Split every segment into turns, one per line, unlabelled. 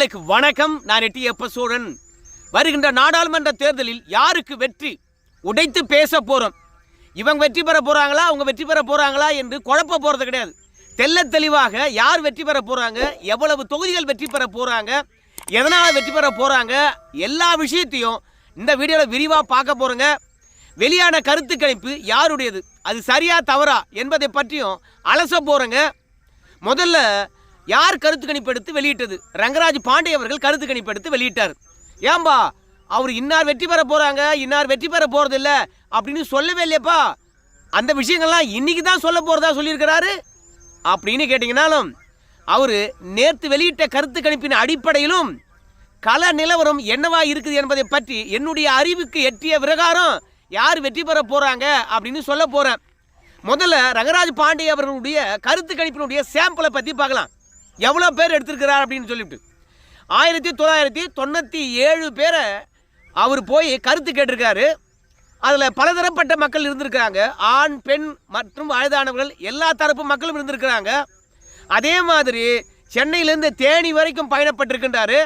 நேர்களுக்கு வணக்கம். நான் எட்டி எப்ப சோழன் வருகின்ற நாடாளுமன்ற தேர்தலில் யாருக்கு வெற்றி? உடைத்து பேச போறோம். இவங்க வெற்றி பெற போறாங்களா? அவங்க வெற்றி பெற போறாங்களா என்று குழப்ப போறது கிடையாது. தெல்ல தெளிவாக யார் வெற்றி பெற போறாங்க? எவ்வளவு தொகுதிகள் வெற்றி பெற போறாங்க? எதனால் வெற்றி பெற போறாங்க? எல்லா விஷயத்தையும் இந்த வீடியோவில் விரிவாக பார்க்க போகிறோங்க வெளியான கருத்து கணிப்பு யாருடையது? அது சரியா தவறா என்பதை பற்றியும் அலச போகிறோங்க முதல்ல யார் கருத்து கணிப்பு எடுத்து வெளியிட்டது? ரங்கராஜ் பாண்டே அவர்கள் கருத்து கணிப்பு எடுத்து வெளியிட்டார். ஏம்பா அவர் இன்னார் வெற்றி பெற போகிறாங்க இன்னார் வெற்றி பெற போகிறது இல்லை அப்படின்னு சொல்லவே இல்லையப்பா. அந்த விஷயங்கள்லாம் இன்னைக்கு தான் சொல்ல போகிறதா சொல்லியிருக்கிறாரு. அப்படின்னு கேட்டிங்கனாலும் அவர் நேற்று வெளியிட்ட கருத்து கணிப்பின் அடிப்படையிலும் கள நிலவரம் என்னவா இருக்குது என்பதை பற்றி என்னுடைய அறிவுக்கு எட்டிய பிரகாரம் யார் வெற்றி பெற போகிறாங்க அப்படின்னு சொல்ல போகிறேன் முதல்ல ரங்கராஜ் பாண்டே அவர்களுடைய கருத்து கணிப்பினுடைய சாம்பிளை பற்றி பார்க்கலாம். எவ்வளோ பேர் எடுத்திருக்கிறார் அப்படின்னு சொல்லிவிட்டு. ஆயிரத்தி தொள்ளாயிரத்தி தொண்ணூற்றி ஏழு பேரை அவர் போய் கருத்து கேட்டிருக்காரு. அதில் பலதரப்பட்ட மக்கள் இருந்திருக்கிறாங்க. ஆண் பெண் மற்றும் வயதானவர்கள் எல்லா தரப்பு மக்களும் இருந்திருக்கிறாங்க. அதே மாதிரி சென்னையிலேருந்து தேனி வரைக்கும் பயணப்பட்டிருக்கின்றாரு.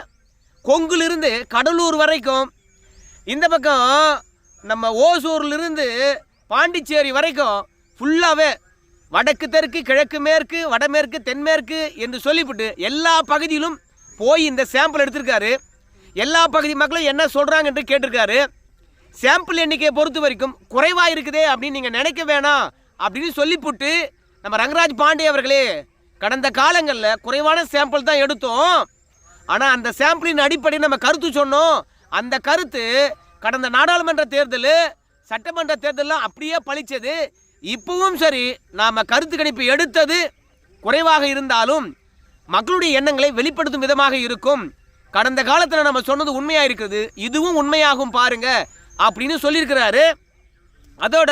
கொங்குலிருந்து கடலூர் வரைக்கும் இந்த பக்கம் நம்ம ஓசூர்லேருந்து பாண்டிச்சேரி வரைக்கும் ஃபுல்லாகவே வடக்கு தெற்கு கிழக்கு மேற்கு வடமேற்கு தென்மேற்கு என்று சொல்லிவிட்டு எல்லா பகுதியிலும் போய் இந்த சாம்பிள் எடுத்திருக்காரு. எல்லா பகுதி மக்களும் என்ன சொல்கிறாங்க என்று கேட்டிருக்காரு. சாம்பிள் எண்ணிக்கையை பொறுத்த வரைக்கும் குறைவாக இருக்குதே அப்படின்னு நீங்கள் நினைக்க வேணாம் அப்படின்னு சொல்லிப்புட்டு நம்ம ரங்கராஜ் பாண்டே அவர்களே கடந்த காலங்களில் குறைவான சாம்பிள் தான் எடுத்தோம். ஆனால் அந்த சாம்பிளின் அடிப்படையில் நம்ம கருத்து சொன்னோம். அந்த கருத்து கடந்த நாடாளுமன்ற தேர்தல் சட்டமன்ற தேர்தலில் அப்படியே பழிச்சது. இப்பவும் சரி நாம் கருத்து கணிப்பு எடுத்தது குறைவாக இருந்தாலும் மக்களுடைய எண்ணங்களை வெளிப்படுத்தும் விதமாக இருக்கும். கடந்த காலத்தில் நம்ம சொன்னது உண்மையாக இருக்குது. இதுவும் உண்மையாகும் பாருங்க அப்படின்னு சொல்லியிருக்கிறாரு. அதோட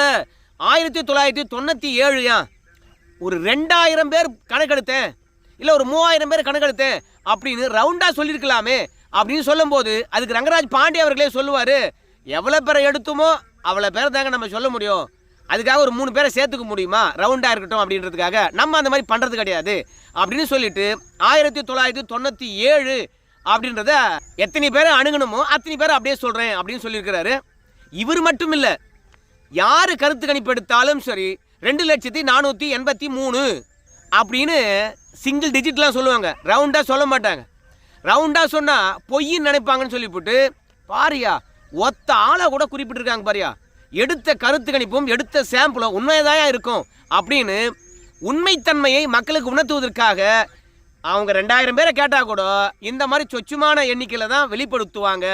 ஆயிரத்தி தொள்ளாயிரத்தி தொண்ணூற்றி ஏழுயா ஒரு ரெண்டாயிரம் பேர் கணக்கெடுத்தேன். இல்லை ஒரு மூவாயிரம் பேர் கணக்கெடுத்தேன் அப்படின்னு ரவுண்டாக சொல்லியிருக்கலாமே அப்படின்னு சொல்லும்போது அதுக்கு ரங்கராஜ் பாண்டே அவர்களே சொல்லுவார் எவ்வளோ பேரை எடுத்துமோ அவ்வளோ பேரை தாங்க நம்ம சொல்ல முடியும். அதுக்காக ஒரு மூணு பேரை சேர்த்துக்க முடியுமா? ரவுண்டாக இருக்கட்டும் அப்படின்றதுக்காக. நம்ம அந்த மாதிரி பண்ணுறது கிடையாது. அப்படின்னு சொல்லிட்டு ஆயிரத்தி தொள்ளாயிரத்தி தொண்ணூற்றி ஏழு அப்படின்றத எத்தனை பேரை அணுகணுமோ அத்தனை பேரை அப்படியே சொல்கிறேன் அப்படின்னு சொல்லியிருக்கிறாரு. இவர் மட்டும் இல்லை யார் கருத்து கணிப்பு எடுத்தாலும் சரி ரெண்டு லட்சத்தி நானூற்றி எண்பத்தி மூணு அப்படின்னு சிங்கிள் டிஜிட்லாம் சொல்லுவாங்க. ரவுண்டாக சொல்ல மாட்டாங்க. ரவுண்டாக சொன்னால் பொய்ன்னு நினைப்பாங்கன்னு சொல்லிவிட்டு பாரியா ஒத்த ஆளை கூட குறிப்பிட்டிருக்காங்க பாரியா. எடுத்த கருத்து கணிப்பும் எடுத்த சாம்பிளும் உண்மையதாயா இருக்கும் அப்படின்னு உண்மைத்தன்மையை மக்களுக்கு உணர்த்துவதற்காக அவங்க ரெண்டாயிரம் பேரை கேட்டால் கூட இந்த மாதிரி சொச்சுமான எண்ணிக்கையில் தான் வெளிப்படுத்துவாங்க.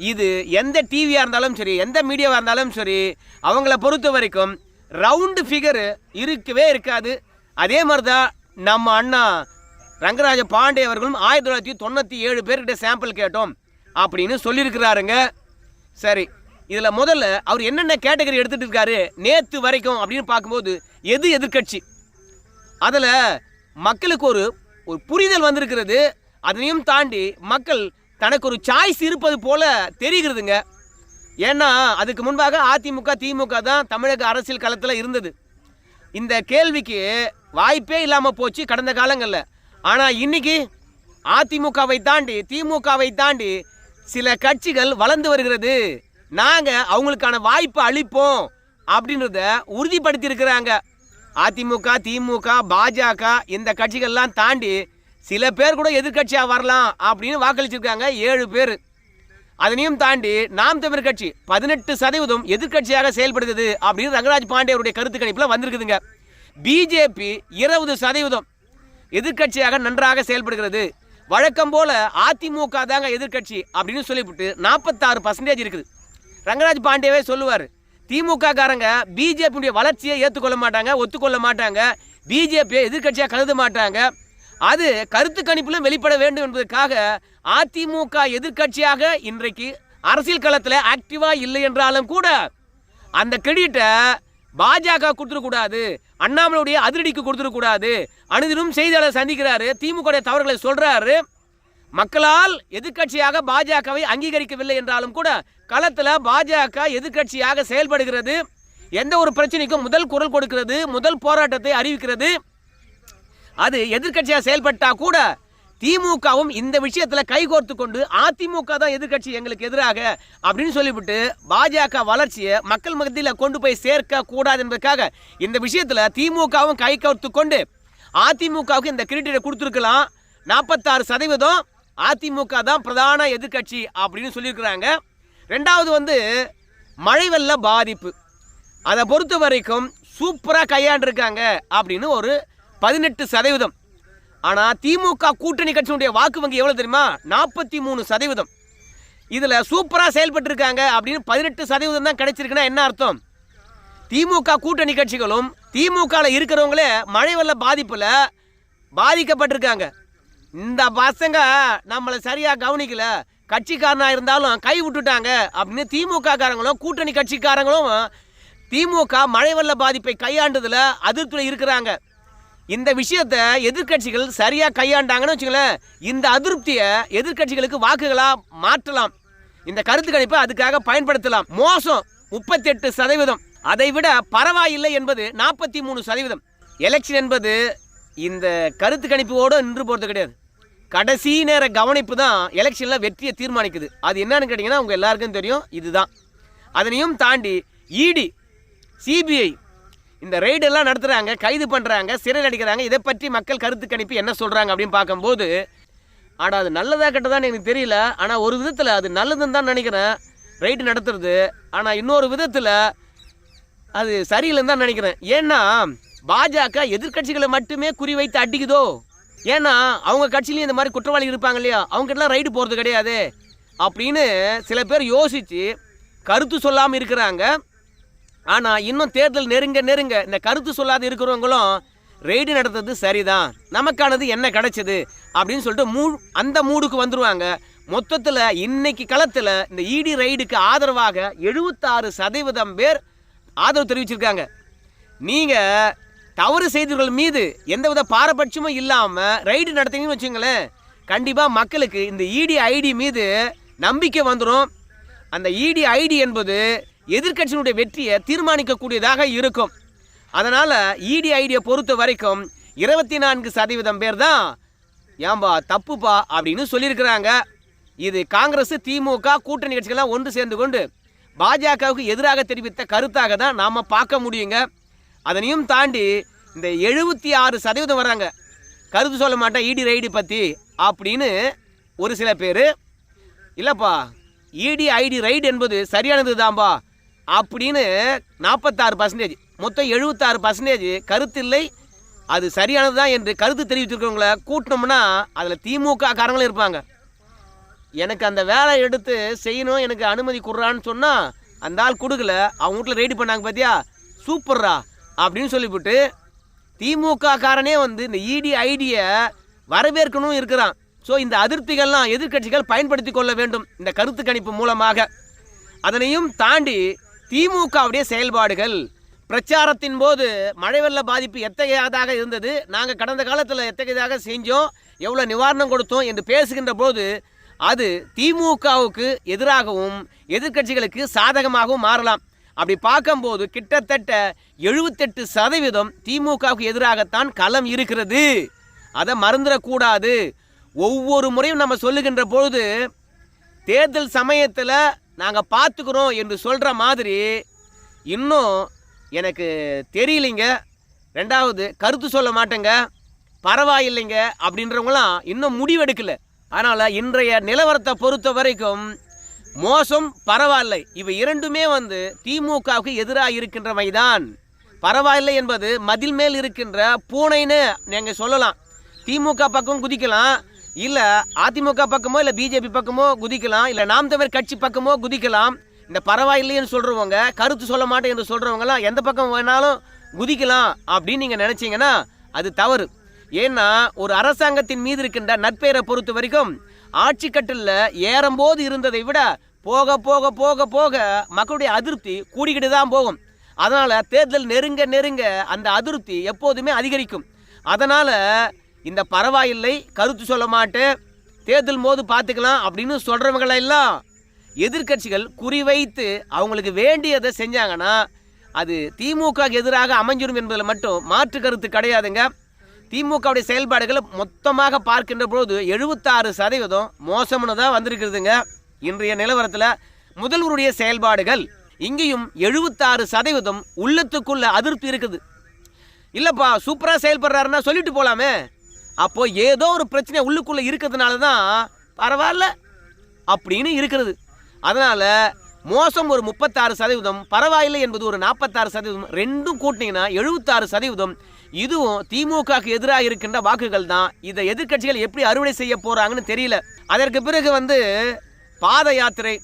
இது எந்த டிவியாக இருந்தாலும் சரி எந்த மீடியாவாக இருந்தாலும் சரி அவங்கள பொறுத்த வரைக்கும் ரவுண்டு ஃபிகரு இருக்கவே இருக்காது. அதே மாதிரி தான் நம்ம அண்ணா ரங்கராஜ பாண்டே அவர்களும் ஆயிரத்தி தொள்ளாயிரத்தி தொண்ணூற்றி ஏழு பேர்கிட்ட சாம்பிள் கேட்டோம் அப்படின்னு சொல்லியிருக்கிறாருங்க. சரி இதில் முதல்ல அவர் என்னென்ன கேட்டகரி எடுத்துகிட்டு இருக்காரு நேற்று வரைக்கும் அப்படின்னு பார்க்கும்போது எது எதிர்க்கட்சி? அதில் மக்களுக்கு ஒரு ஒரு புரிதல் வந்திருக்கிறது. அதனையும் தாண்டி மக்கள் தனக்கு ஒரு சாய்ஸ் இருப்பது போல தெரிகிறதுங்க. ஏன்னா அதுக்கு முன்பாக அதிமுக திமுக தான் தமிழக அரசியல் களத்தில் இருந்தது. இந்த கேள்விக்கு வாய்ப்பே இல்லாமல் போச்சு கடந்த காலங்களில். ஆனால் இன்னைக்கு அதிமுகவை தாண்டி திமுகவை தாண்டி சில கட்சிகள் வளர்ந்து வருகிறது. நாங்கள் அவங்களுக்கான வாய்ப்பை அளிப்போம் அப்படின்றத உறுதிப்படுத்தி இருக்கிறாங்க அதிமுக திமுக பாஜக இந்த கட்சிகள்லாம் தாண்டி சில பேர் கூட எதிர்க்கட்சியாக வரலாம் அப்படின்னு வாக்களிச்சிருக்காங்க. ஏழு பேர். அதனையும் தாண்டி நாம் தமிழர் கட்சி பதினெட்டு சதவீதம் எதிர்க்கட்சியாக செயல்படுகிறது அப்படின்னு ரங்கராஜ் பாண்டே அவருடைய கருத்து கணிப்பில் வந்திருக்குதுங்க. பிஜேபி இருபது சதவீதம் எதிர்க்கட்சியாக நன்றாக செயல்படுகிறது. வழக்கம் போல அதிமுக தாங்க எதிர்க்கட்சி அப்படின்னு சொல்லிவிட்டு நாற்பத்தாறு பர்சன்டேஜ் இருக்குது. ரங்கராஜ் பாண்டியவே சொல்லுவார். திமுக காரங்க பிஜேபியுடைய வளர்ச்சியை ஏற்றுக்கொள்ள மாட்டாங்க ஒத்துக்கொள்ள மாட்டாங்க. பிஜேபியை எதிர்க்கட்சியாக கருத மாட்டாங்க. அது கருத்து கணிப்பிலும் வெளிப்பட வேண்டும் என்பதற்காக அதிமுக எதிர்க்கட்சியாக இன்றைக்கு அரசியல் களத்தில் ஆக்டிவாக இல்லை என்றாலும் கூட அந்த கிரெடிட்டை பாஜக கொடுத்துடக்கூடாது அண்ணாமலையுடைய அதிரடிக்கு கொடுத்துடக்கூடாது. அனுதினும் செய்தியாளர் சந்திக்கிறாரு திமுக தவறுகளை சொல்றாரு. மக்களால் எதிர்க்கட்சியாக பாஜகவை அங்கீகரிக்கவில்லை என்றாலும் கூட களத்தில் பாஜக எதிர்க்கட்சியாக செயல்படுகிறது. எந்த ஒரு பிரச்சனைக்கும் முதல் குரல் கொடுக்கிறது முதல் போராட்டத்தை அறிவிக்கிறது. அது எதிர்க்கட்சியாக செயல்பட்டால் கூட திமுகவும் இந்த விஷயத்தில் கைகோர்த்து கொண்டு அதிமுக தான் எதிர்க்கட்சி எங்களுக்கு எதிராக அப்படின்னு சொல்லிவிட்டு பாஜக வளர்ச்சியை மக்கள் மத்தியில் கொண்டு போய் சேர்க்க கூடாது என்பதற்காக இந்த விஷயத்தில் திமுகவும் கை கோர்த்து கொண்டு அதிமுகவுக்கு இந்த கிரெடிட்டை கொடுத்துருக்கலாம். நாற்பத்தாறு சதவீதம் அதிமுக தான் பிரதான எதிர்க்கட்சி அப்படின்னு சொல்லியிருக்கிறாங்க. ரெண்டாவது வந்து மழை வெள்ள பாதிப்பு. அதை பொறுத்த வரைக்கும் சூப்பராக கையாண்டிருக்காங்க அப்படின்னு ஒரு பதினெட்டு சதவீதம். ஆனால் திமுக கூட்டணி கட்சியினுடைய வாக்கு வங்கி எவ்வளோ தெரியுமா? நாற்பத்தி மூணு சதவீதம். இதில் சூப்பராக செயல்பட்டிருக்காங்க அப்படின்னு பதினெட்டு சதவீதம் தான் கிடைச்சிருக்குன்னா என்ன அர்த்தம்? திமுக கூட்டணி கட்சிகளும் திமுகவில் இருக்கிறவங்களே மழை வெள்ள பாதிப்பில் பாதிக்கப்பட்டிருக்காங்க. இந்த பசங்க நம்மளை சரியாக கவனிக்கல. கட்சிக்காரனா இருந்தாலும் கை விட்டுட்டாங்க அப்படின்னு திமுக காரங்களும் கூட்டணி கட்சிக்காரங்களும் திமுக மழை வெள்ள பாதிப்பை கையாண்டதுல அதிருப்தியில் இருக்கிறாங்க. இந்த விஷயத்தை எதிர்க்கட்சிகள் சரியா கையாண்டாங்கன்னு வச்சுங்களேன் இந்த அதிருப்தியை எதிர்க்கட்சிகளுக்கு வாக்குகளா மாற்றலாம். இந்த கருத்து கணிப்பை அதுக்காக பயன்படுத்தலாம். மோசம் முப்பத்தெட்டு சதவீதம். அதை விட பரவாயில்லை என்பது நாற்பத்தி மூணு சதவீதம். எலெக்ஷன் என்பது இந்த கருத்து கணிப்போடு நின்று போகிறது கிடையாது. கடைசி நேர கவனிப்பு தான் எலெக்ஷனில் வெற்றியை தீர்மானிக்குது. அது என்னன்னு கேட்டிங்கன்னா உங்கள் எல்லாருக்கும் தெரியும் இதுதான். அதனையும் தாண்டி இடி சிபிஐ இந்த ரெய்டெல்லாம் நடத்துகிறாங்க கைது பண்ணுறாங்க சிறையில் அடிக்கிறாங்க இதை பற்றி மக்கள் கருத்து கணிப்பு என்ன சொல்கிறாங்க அப்படின்னு பார்க்கும்போது ஆனால் அது நல்லதாக கெட்டதான்னு எனக்கு தெரியல. ஆனால் ஒரு விதத்தில் அது நல்லதுன்னு தான் நினைக்கிறேன். ரைடு நடத்துறது. ஆனால் இன்னொரு விதத்தில் அது சரியில்லைன்னு தான் நினைக்கிறேன். ஏன்னா பாஜக எதிர்க்கட்சிகளை மட்டுமே குறிவைத்து அடிக்குதோ? ஏன்னா அவங்க கட்சியிலையும் இந்த மாதிரி குற்றவாளி இருப்பாங்க இல்லையா? அவங்ககிட்டலாம் ரைடு போகிறது கிடையாது. அப்படின்னு சில பேர் யோசித்து கருத்து சொல்லாமல் இருக்கிறாங்க. ஆனால் இன்னும் தேர்தல் நெருங்க நெருங்க இந்த கருத்து சொல்லாத இருக்கிறவங்களும் ரெய்டு நடத்துறது சரிதான். நமக்கானது என்ன கிடைச்சது? அப்படின்னு சொல்லிட்டு மூ அந்த மூடுக்கு வந்துடுவாங்க மொத்தத்தில் இன்னைக்கு களத்தில் இந்த இடி ரைடுக்கு ஆதரவாக எழுபத்தாறு சதவீதம் பேர் ஆதரவு தெரிவிச்சிருக்காங்க. நீங்கள் தவறு செய்தவர்கள் மீது எந்தவித பாரபட்சமும் இல்லாமல் ரைடு நடத்திங்கன்னு வச்சுங்களேன். கண்டிப்பாக மக்களுக்கு இந்த இடி ஐடி மீது நம்பிக்கை வந்துடும் அந்த இடி ஐடி என்பது எதிர்க்கட்சியினுடைய வெற்றியை தீர்மானிக்கக்கூடியதாக இருக்கும். அதனால் இடி ஐடியை பொறுத்த வரைக்கும் இருபத்தி நான்கு சதவீதம் பேர் தான் ஏம்பா தப்புப்பா அப்படின்னு சொல்லியிருக்கிறாங்க. இது காங்கிரஸ் திமுக கூட்டணி கட்சிகள்லாம் ஒன்று சேர்ந்து கொண்டு பாஜகவுக்கு எதிராக தெரிவித்த கருத்தாக தான் நாம் பார்க்க முடியுங்க. அதனையும் தாண்டி இந்த எழுபத்தி ஆறு சதவீதம் வர்றாங்க. கருத்து சொல்ல மாட்டேன் இடி ரைடு பற்றி அப்படின்னு ஒரு சில பேர் இல்லைப்பா இடி ஐடி ரைடு என்பது சரியானது தான்பா அப்படின்னு நாற்பத்தாறு பர்சன்டேஜ் மொத்தம் எழுபத்தாறு பர்சன்டேஜ் கருத்து இல்லை அது சரியானது தான் என்று கருத்து தெரிவிச்சிருக்கிறவங்கள கூட்டினோம்னா அதில் திமுக காரங்களும் இருப்பாங்க. எனக்கு அந்த வேலை எடுத்து செய்யணும் எனக்கு அனுமதி கொடுறான்னு சொன்னால் அந்த ஆள் கொடுக்கல அவங்க வீட்டில் ரெடி பண்ணாங்க பார்த்தியா சூப்பர்ரா. அப்படின்னு சொல்லிவிட்டு திமுக காரனே வந்து இந்த இடி ஐடியை வரவேற்கணும் இருக்கிறான். ஸோ இந்த அதிருப்திகள்லாம் எதிர்க்கட்சிகள் பயன்படுத்தி கொள்ள வேண்டும். இந்த கருத்து கணிப்பு மூலமாக. அதனையும் தாண்டி திமுகவுடைய செயல்பாடுகள். பிரச்சாரத்தின் போது மழை வெள்ள பாதிப்பு எத்தகையதாக இருந்தது? நாங்கள் கடந்த காலத்தில் எத்தகையதாக செஞ்சோம்? எவ்வளோ நிவாரணம் கொடுத்தோம் என்று பேசுகின்ற போது அது திமுகவுக்கு எதிராகவும் எதிர்க்கட்சிகளுக்கு சாதகமாகவும் மாறலாம். அப்படி பார்க்கும்போது கிட்டத்தட்ட எழுபத்தெட்டு சதவீதம் திமுகவுக்கு எதிராகத்தான் களம் இருக்கிறது. அதை மறந்துடக்கூடாது. ஒவ்வொரு முறையும் நம்ம சொல்லுகின்ற பொழுது தேர்தல் சமயத்தில் நாங்கள் பார்த்துக்குறோம் என்று சொல்கிற மாதிரி இன்னும் எனக்கு தெரியலைங்க. ரெண்டாவது கருத்து சொல்ல மாட்டேங்க. பரவாயில்லைங்க அப்படின்றவங்களாம் இன்னும் முடிவெடுக்கலை. அதனால் இன்றைய நிலவரத்தை பொறுத்த வரைக்கும் மோசம் பரவாயில்லை. இவை இரண்டுமே வந்து திமுகவுக்கு எதிராக இருக்கின்ற தான் பரவாயில்லை என்பது மதில் மேல் இருக்கின்ற பூனைன்னு நீங்கள் சொல்லலாம். திமுக பக்கம் குதிக்கலாம். இல்லை அதிமுக பக்கமோ இல்லை பிஜேபி பக்கமோ குதிக்கலாம். இல்லை நாம் தமிழ் கட்சி பக்கமோ குதிக்கலாம். இந்த பரவாயில்லைன்னு சொல்கிறவங்க கருத்து சொல்ல மாட்டேன் என்று சொல்கிறவங்கலாம் எந்த பக்கம் வேணாலும் குதிக்கலாம் அப்படின்னு நீங்கள் நினச்சிங்கன்னா அது தவறு. ஏன்னா ஒரு அரசாங்கத்தின் மீது இருக்கின்ற நட்பெயரை பொறுத்த வரைக்கும் ஆட்சி கட்டில் ஏறும்போது இருந்ததை விட போக போக போக போக மக்களுடைய அதிருப்தி கூடிக்கிட்டு தான் போகும். அதனால் தேர்தல் நெருங்க நெருங்க அந்த அதிருப்தி எப்போதுமே அதிகரிக்கும். அதனால் இந்த பரவாயில்லை கருத்து சொல்ல மாட்டேன் தேர்தல் போது பார்த்துக்கலாம் அப்படின்னு சொல்கிறவங்களெல்லாம் எதிர்க்கட்சிகள் குறிவைத்து அவங்களுக்கு வேண்டியதை செஞ்சாங்கன்னா அது திமுக எதிராக அமைஞ்சிடும் என்பதில் மட்டும் மாற்று கருத்து கிடையாதுங்க. திமுகவுடைய செயல்பாடுகளை மொத்தமாக பார்க்கின்ற பொழுது எழுபத்தாறு சதவீதம் மோசம்னு தான் வந்திருக்கிறதுங்க. இன்றைய நிலவரத்தில் முதல்வருடைய செயல்பாடுகள் இங்கேயும் எழுபத்தாறு சதவீதம் உள்ளத்துக்குள்ள அதிருப்தி இருக்குது. இல்லைப்பா சூப்பராக செயல்படுறாருன்னா சொல்லிட்டு போகலாமே அப்போ ஏதோ ஒரு பிரச்சனை உள்ளுக்குள்ளே இருக்கிறதுனால தான் பரவாயில்ல அப்படின்னு இருக்கிறது. அதனால் மோசம் ஒரு முப்பத்தாறு சதவீதம் பரவாயில்லை என்பது ஒரு நாற்பத்தாறு சதவீதம் ரெண்டும் கூட்டினீங்கன்னா எழுபத்தாறு சதவீதம் இதுவும் திமுகவுக்கு எதிராக இருக்கின்ற வாக்குகள் தான். இதை எதிர்க்கட்சிகள் எப்படி அறுவடை செய்ய போகிறாங்கன்னு தெரியல. அதற்கு பிறகு வந்து பாத யாத்திரை.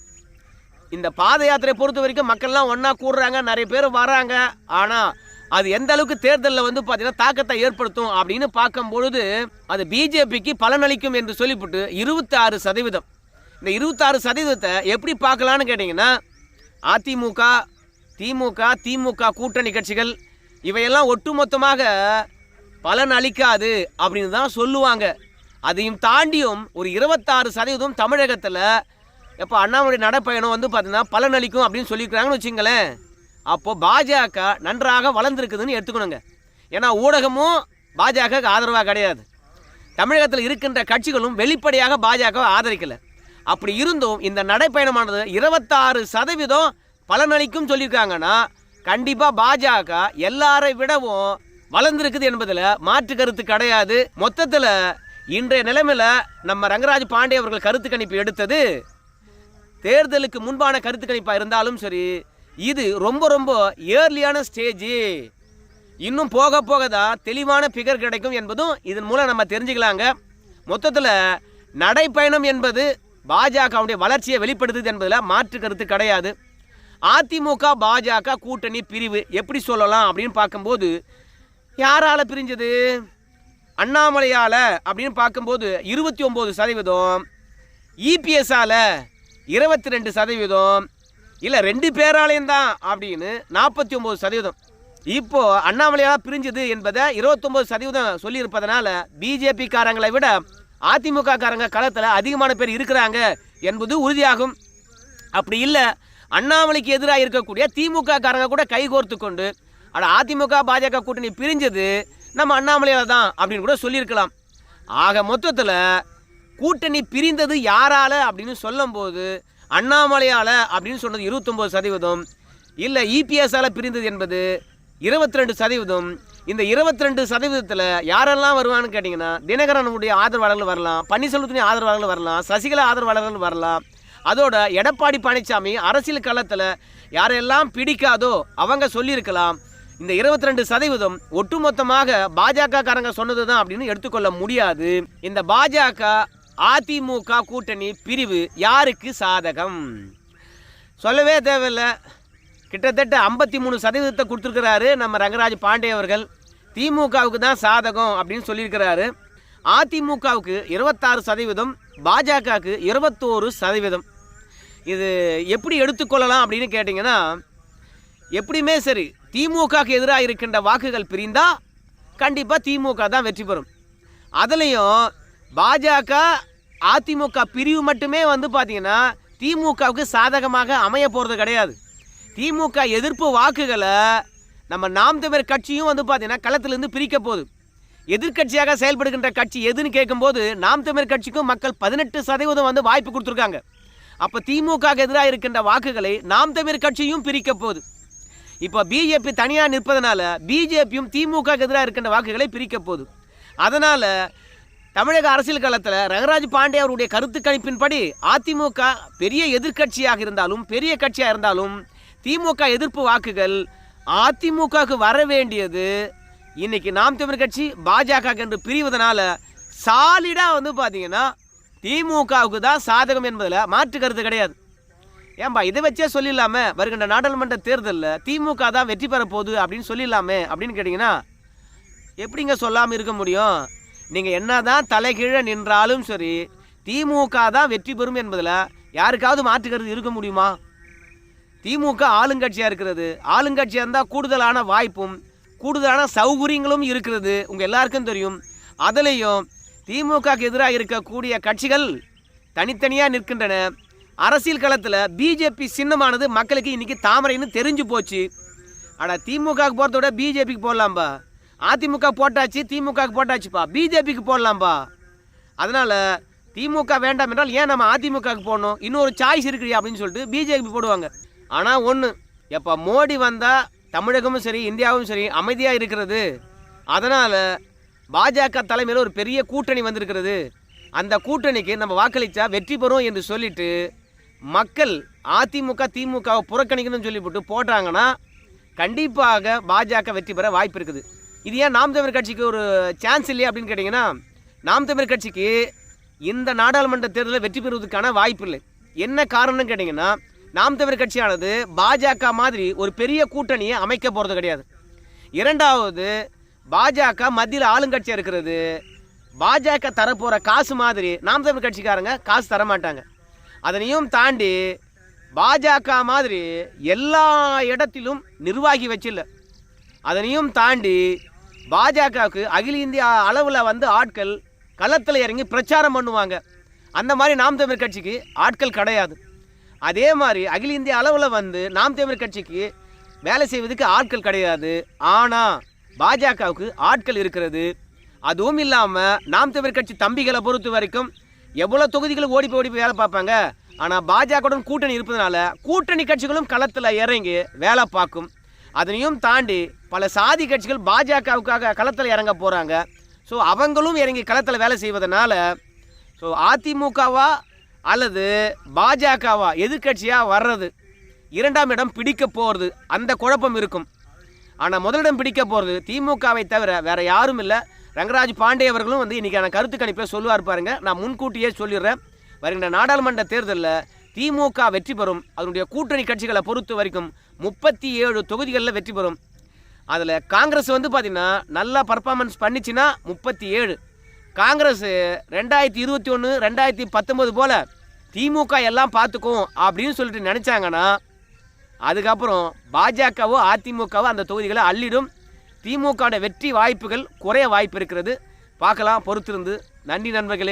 இந்த பாத யாத்திரை பொறுத்த வரைக்கும் மக்கள்லாம் ஒன்றா கூடுறாங்க நிறைய பேர் வராங்க. ஆனால் அது எந்த அளவுக்கு தேர்தலில் வந்து பார்த்தீங்கன்னா தாக்கத்தை ஏற்படுத்தும் அப்படின்னு பார்க்கும்பொழுது அது பிஜேபிக்கு பலனளிக்கும் என்று சொல்லிவிட்டு இருபத்தாறு சதவீதம். இந்த இருபத்தாறு சதவீதத்தை எப்படி பார்க்கலான்னு கேட்டிங்கன்னா அதிமுக திமுக திமுக கூட்டணி கட்சிகள் இவையெல்லாம் ஒட்டுமொத்தமாக பலன் அளிக்காது அப்படின்னு தான் சொல்லுவாங்க. அதையும் தாண்டியும் ஒரு இருபத்தாறு சதவீதம் தமிழகத்தில் எப்போ அண்ணாமலை நடைப்பயணம் வந்து பார்த்தீங்கன்னா பலன் அளிக்கும் அப்படின்னு சொல்லியிருக்கிறாங்கன்னு வச்சுங்களேன். அப்போது பாஜக நன்றாக வளர்ந்துருக்குதுன்னு எடுத்துக்கணுங்க. ஏன்னா ஊடகமும் பாஜக ஆதரவாக கிடையாது. தமிழகத்தில் இருக்கின்ற கட்சிகளும் வெளிப்படையாக பாஜக ஆதரிக்கலை. அப்படி இருந்தும் இந்த நடைப்பயணமானது இருபத்தாறு சதவீதம் பலனளிக்கும் சொல்லியிருக்காங்கன்னா கண்டிப்பாக பாஜக எல்லாரை விடவும் வளர்ந்துருக்குது என்பதில் மாற்று கருத்து கிடையாது. மொத்தத்தில் இன்றைய நிலைமையில் நம்ம ரங்கராஜ் பாண்டே அவர்கள் கருத்து கணிப்பு எடுத்தது. தேர்தலுக்கு முன்பான கருத்து கணிப்பாக இருந்தாலும் சரி இது ரொம்ப ரொம்ப ஏர்லியான ஸ்டேஜ் இன்னும் போக போக தான் தெளிவான பிகர் கிடைக்கும் என்பதும் இதன் மூலம் நம்ம தெரிஞ்சுக்கலாங்க. மொத்தத்தில் நடைப்பயணம் என்பது பாஜகவுடைய வளர்ச்சியை வெளிப்படுத்துது என்பதில் மாற்று கருத்து கிடையாது. அதிமுக பாஜக கூட்டணி பிரிவு எப்படி சொல்லலாம் அப்படின்னு பார்க்கும்போது யாரால் பிரிஞ்சது? அண்ணாமலையால் அப்படின்னு பார்க்கும்போது இருபத்தி ஒம்பது சதவீதம் இபிஎஸ்ஸால் இருபத்தி ரெண்டு சதவீதம் இல்லை ரெண்டு பேராலையும் தான் அப்படின்னு நாற்பத்தி ஒம்பது சதவீதம். இப்போது அண்ணாமலையால் பிரிஞ்சது என்பதை இருபத்தொம்பது சதவீதம் சொல்லியிருப்பதனால பிஜேபிக்காரங்களை விட அதிமுக காரங்க களத்தில் அதிகமான பேர் இருக்கிறாங்க என்பது உறுதியாகும். அப்படி இல்லை அண்ணாமலைக்கு எதிராக இருக்கக்கூடிய திமுக காரங்க கூட கைகோர்த்து கொண்டு அட அதிமுக பாஜக கூட்டணி பிரிஞ்சது நம்ம அண்ணாமலையால் தான் அப்படின்னு கூட சொல்லியிருக்கலாம். ஆக மொத்தத்தில் கூட்டணி பிரிந்தது யாரால் அப்படின்னு சொல்லும்போது அண்ணாமலையால் அப்படின்னு சொன்னது இருபத்தொம்போது சதவீதம் இல்லை இபிஎஸ்ஸால் பிரிந்தது என்பது இருபத்தி ரெண்டு சதவீதம். இந்த இருபத்தி ரெண்டு சதவீதத்தில் யாரெல்லாம் வருவான்னு கேட்டிங்கன்னா தினகரனுடைய ஆதரவாளர்கள் வரலாம் பன்னீர்செல்வத்தினுடைய ஆதரவாளர்கள் வரலாம் சசிகலா ஆதரவாளர்கள் வரலாம் அதோட எடப்பாடி பழனிசாமி அரசியல் களத்தில் யாரெல்லாம் பிடிக்காதோ அவங்க சொல்லியிருக்கலாம். இந்த இருபத்தி ரெண்டு சதவீதம் ஒட்டுமொத்தமாக பாஜக காரங்க சொன்னது தான் அப்படின்னு எடுத்துக்கொள்ள முடியாது. இந்த பாஜக அதிமுக கூட்டணி பிரிவு யாருக்கு சாதகம்? சொல்லவே தேவையில்லை. கிட்டத்தட்ட ஐம்பத்தி மூணு சதவீதத்தை கொடுத்துருக்கிறாரு நம்ம ரங்கராஜ் பாண்டே அவர்கள். திமுகவுக்கு தான் சாதகம் அப்படின்னு சொல்லியிருக்கிறாரு. அதிமுகவுக்கு இருபத்தாறு சதவீதம் பாஜகவுக்கு இருபத்தோரு சதவீதம். இது எப்படி எடுத்துக்கொள்ளலாம் அப்படின்னு கேட்டிங்கன்னா எப்படியுமே சரி திமுகவுக்கு எதிராக இருக்கின்ற வாக்குகள் பிரிந்தால் கண்டிப்பாக திமுக தான் வெற்றி பெறும். அதுலேயும் பாஜக அதிமுக பிரிவு மட்டுமே வந்து பார்த்திங்கன்னா திமுகவுக்கு சாதகமாக அமைய போகிறது கிடையாது. திமுக எதிர்ப்பு வாக்குகளை நம்ம நாம் தமிழர் கட்சியும் வந்து பார்த்தீங்கன்னா களத்திலிருந்து பிரிக்க போகுது. எதிர்க்கட்சியாக செயல்படுகின்ற கட்சி எதுன்னு கேட்கும்போது நாம் தமிழர் கட்சிக்கும் மக்கள் பதினெட்டு சதவீதம் வந்து வாய்ப்பு கொடுத்துருக்காங்க. அப்போ திமுக எதிராக இருக்கின்ற வாக்குகளை நாம் தமிழ் கட்சியும் பிரிக்க போகுது. இப்போ பிஜேபி தனியாக நிற்பதனால பிஜேபியும் திமுக எதிராக இருக்கின்ற வாக்குகளை பிரிக்க போகுது. அதனால் தமிழக அரசியல் களத்தில் ரங்கராஜ் பாண்டே அவருடைய கருத்து கணிப்பின்படி அதிமுக பெரிய எதிர்க்கட்சியாக இருந்தாலும் பெரிய கட்சியாக இருந்தாலும் திமுக எதிர்ப்பு வாக்குகள் அதிமுகவுக்கு வர வேண்டியது இன்னைக்கு நாம் தமிழ் கட்சி பாஜக என்று பிரிவதனால சாலிடாக வந்து பார்த்தீங்கன்னா திமுகவுக்கு தான் சாதகம் என்பதில் மாற்று கருத்து கிடையாது. ஏன்பா இதை வச்சே சொல்லிடலாமே? வருகின்ற நாடாளுமன்ற தேர்தலில் திமுக தான் வெற்றி பெற போகுது அப்படின்னு சொல்லிடலாமே? அப்படின்னு கேட்டிங்கன்னா எப்படிங்க சொல்லாமல் இருக்க முடியும்? நீங்கள் என்ன தான் தலைகீழே நின்றாலும் சரி திமுக தான் வெற்றி பெறும் என்பதில் யாருக்காவது மாற்று கருத்து இருக்க முடியுமா? திமுக ஆளுங்கட்சியாக இருக்கிறது. ஆளுங்கட்சியாக இருந்தால் கூடுதலான வாய்ப்பும் கூடுதலான சௌகரியங்களும் இருக்கிறது. உங்கள் எல்லாருக்கும் தெரியும். அதுலேயும் திமுகவுக்கு எதிராக இருக்கக்கூடிய கட்சிகள் தனித்தனியாக நிற்கின்றன. அரசியல் களத்தில் பிஜேபி சின்னமானது மக்களுக்கு இன்றைக்கி தாமரைன்னு தெரிஞ்சு போச்சு. ஆனால் திமுகவுக்கு போகிறத விட பிஜேபிக்கு போடலாம்பா. அதிமுக போட்டாச்சு திமுகவுக்கு போட்டாச்சுப்பா. பிஜேபிக்கு போடலாம்ப்பா அதனால் திமுக வேண்டாம் என்றால் ஏன் நம்ம அதிமுகவுக்கு போடணும்? இன்னொரு சாய்ஸ் இருக்குடி அப்படின்னு சொல்லிட்டு பிஜேபி போடுவாங்க. ஆனால் ஒன்று எப்போ மோடி வந்தால் தமிழகமும் சரி இந்தியாவும் சரி அமைதியாக இருக்கிறது. அதனால் பாஜக தலைமையில் ஒரு பெரிய கூட்டணி வந்திருக்கிறது. அந்த கூட்டணிக்கு நம்ம வாக்களித்தா வெற்றி பெறும் என்று சொல்லிட்டு மக்கள் அதிமுக திமுகவை புறக்கணிக்கணும்னு சொல்லிவிட்டு போட்டாங்கன்னா கண்டிப்பாக பாஜக வெற்றி பெற வாய்ப்பு இருக்குது. இது ஏன் நாம் தமிழர் கட்சிக்கு ஒரு சான்ஸ் இல்லையா அப்படின்னு கேட்டிங்கன்னா நாம் தமிழர் கட்சிக்கு இந்த நாடாளுமன்ற தேர்தலில் வெற்றி பெறுவதற்கான வாய்ப்பு இல்லை. என்ன காரணம்னு கேட்டிங்கன்னா நாம் தமிழர் கட்சியானது பாஜக மாதிரி ஒரு பெரிய கூட்டணியை அமைக்க போகிறது கிடையாது. இரண்டாவது பாஜக மத்தியில் ஆளுங்கட்சியாக இருக்கிறது. பாஜக தரப்போகிற காசு மாதிரி நாம் தமிழ் கட்சிக்காரங்க காசு தர மாட்டாங்க அதனையும் தாண்டி பாஜக மாதிரி எல்லா இடத்திலும் நிர்வாகி வச்சில்ல. அதனையும் தாண்டி பாஜகவுக்கு அகில இந்திய அளவில் வந்து ஆட்கள் களத்தில் இறங்கி பிரச்சாரம் பண்ணுவாங்க. அந்த மாதிரி நாம் தமிழ் கட்சிக்கு ஆட்கள் கிடையாது. அதே மாதிரி அகில இந்திய அளவில் வந்து நாம் தமிழ் கட்சிக்கு வேலை செய்வதற்கு ஆட்கள் கிடையாது. ஆனால் பாஜகவுக்கு ஆட்கள் இருக்கிறது. அதுவும் இல்லாமல் நாம் தமிழ் கட்சி தம்பிகளை பொறுத்த வரைக்கும் எவ்வளோ தொகுதிகளும் ஓடி போய் ஓடி போய் வேலை பார்ப்பாங்க. ஆனால் பாஜகவுடன் கூட்டணி இருப்பதனால கூட்டணி கட்சிகளும் களத்தில் இறங்கி வேலை பார்க்கும். அதனையும் தாண்டி பல சாதி கட்சிகள் பாஜகவுக்காக களத்தில் இறங்க போகிறாங்க ஸோ அவங்களும் இறங்கி களத்தில் வேலை செய்வதனால ஸோ அதிமுகவா அல்லது பாஜகவா எதிர்க்கட்சியாக வர்றது இரண்டாம் இடம் பிடிக்க போகிறது அந்த குழப்பம் இருக்கும். ஆனால் முதலிடம் பிடிக்க போகிறது திமுகவை தவிர வேறு யாரும் இல்லை. ரங்கராஜ் பாண்டே அவர்களும் வந்து இன்றைக்கான கருத்து கணிப்பை சொல்லுவார் பாருங்க. நான் முன்கூட்டியே சொல்லிடுறேன். வருகின்ற நாடாளுமன்ற தேர்தலில் திமுக வெற்றி பெறும். அதனுடைய கூட்டணி கட்சிகளை பொறுத்த வரைக்கும் முப்பத்தி ஏழு தொகுதிகளில் வெற்றி பெறும். அதில் காங்கிரஸ் வந்து பார்த்திங்கன்னா நல்லா பர்ஃபார்மன்ஸ் பண்ணிச்சுன்னா முப்பத்தி ஏழு காங்கிரஸ் ரெண்டாயிரத்தி இருபத்தி ஒன்று ரெண்டாயிரத்தி பத்தொம்போது போல் திமுக எல்லாம் பார்த்துக்கும் அப்படின்னு சொல்லிட்டு நினச்சாங்கன்னா அதுக்கப்புறம் பாஜகவோ அதிமுகவோ அந்த தொகுதிகளை அள்ளிடும். திமுகவோட வெற்றி வாய்ப்புகள் குறைய வாய்ப்பு இருக்கிறது. பார்க்கலாம் பொறுத்திருந்து. நன்றி நண்பர்களே.